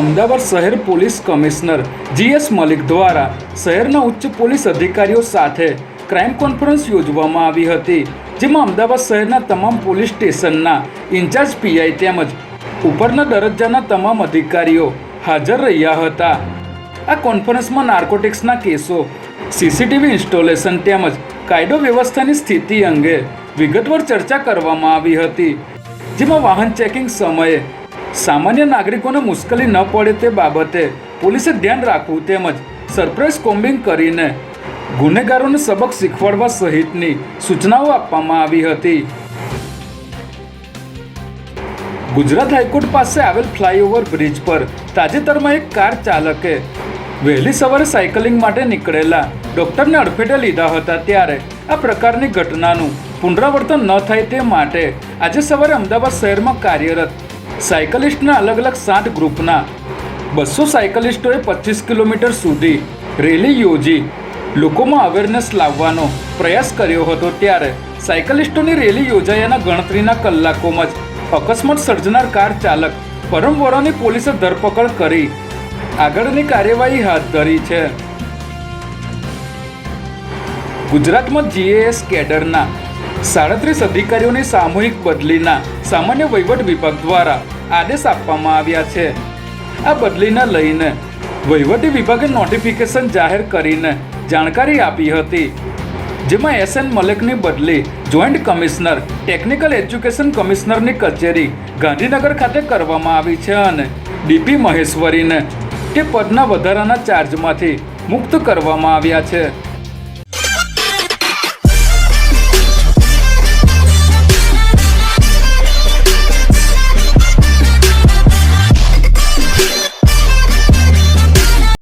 અમદાવાદ શહેર police commissioner GS Malik દ્વારા શહેરના ઉચ્ચ પોલીસ અધિકારીઓ સાથે ક્રાઇમ કોન્ફરન્સ યોજવામાં આવી હતી, જેમાં અમદાવાદ શહેરના તમામ પોલીસ સ્ટેશનના ઇન્ચાર્જ પીઆઈ તેમજ ઉપરના દરજ્જાના તમામ અધિકારીઓ હાજર રહ્યા હતા. આ કોન્ફરન્સમાં નાર્કોટિક્સના કેસો, સીસીટીવી ઇન્સ્ટોલેશન તેમજ કાયદો વ્યવસ્થાની સ્થિતિ અંગે વિગતવાર ચર્ચા કરવામાં આવી હતી, જેમાં વાહન ચેકિંગ સમયે સામાન્ય નાગરિકોને મુશ્કેલી ન પડે તે બાબતે પોલીસે ધ્યાન રાખવું તેમજ સરપ્રાઇઝ કોમ્બિંગ કરીને ગુનેગારોને સબક શીખવાડવા સહિતની સૂચનાઓ આપવામાં આવી હતી. ગુજરાત હાઈકોર્ટ પાસે આવેલ ફ્લાયઓવર બ્રિજ પર તાજેતરમાં એક કાર ચાલકે વહેલી સવારે સાયકલિંગ માટે નીકળેલા ડૉક્ટરને અડફેટે લીધા હતા ત્યારે આ પ્રકારની ઘટનાનું પુનરાવર્તન ન થાય તે માટે આજે સવારે અમદાવાદ શહેરમાં કાર્યરત સાયકલિસ્ટના અલગ અલગ સાત ગ્રુપના બસો સાયકલિસ્ટોએ પચીસ કિલોમીટર સુધી રેલી યોજી, લોકોમાં અવેરનેસ લાવવાનો પ્રયાસ કર્યો હતો ત્યારે સાયકલિસ્ટોની રેલી યોજાયાના ગણતરીના કલાકોમાં જ અકસ્માત સર્જનાર કાર ચાલક પરમવોરાની પોલીસે ધરપકડ કરી. આગળની કાર્યવાહી હાથ ધરી છે. ગુજરાતમાં જીએએસ કેડરના સાડત્રીસ અધિકારીઓની સામૂહિક બદલીના સામાન્ય વહીવટ વિભાગ દ્વારા આદેશ આપવામાં આવ્યા છે. આ બદલીને લઈને વહીવટી વિભાગે નોટિફિકેશન જાહેર કરીને જાણકારી આપી હતી. જેમાં એસ એન મલેકની બદલી જોઈન્ટ કમિશનર, ટેકનિકલ એજ્યુકેશન કમિશનરની કચેરી ગાંધીનગર ખાતે કરવામાં આવી છે અને ડીપી મહેશ્વરીને તે પદના વધારાના ચાર્જમાંથી મુક્ત કરવામાં આવ્યા છે.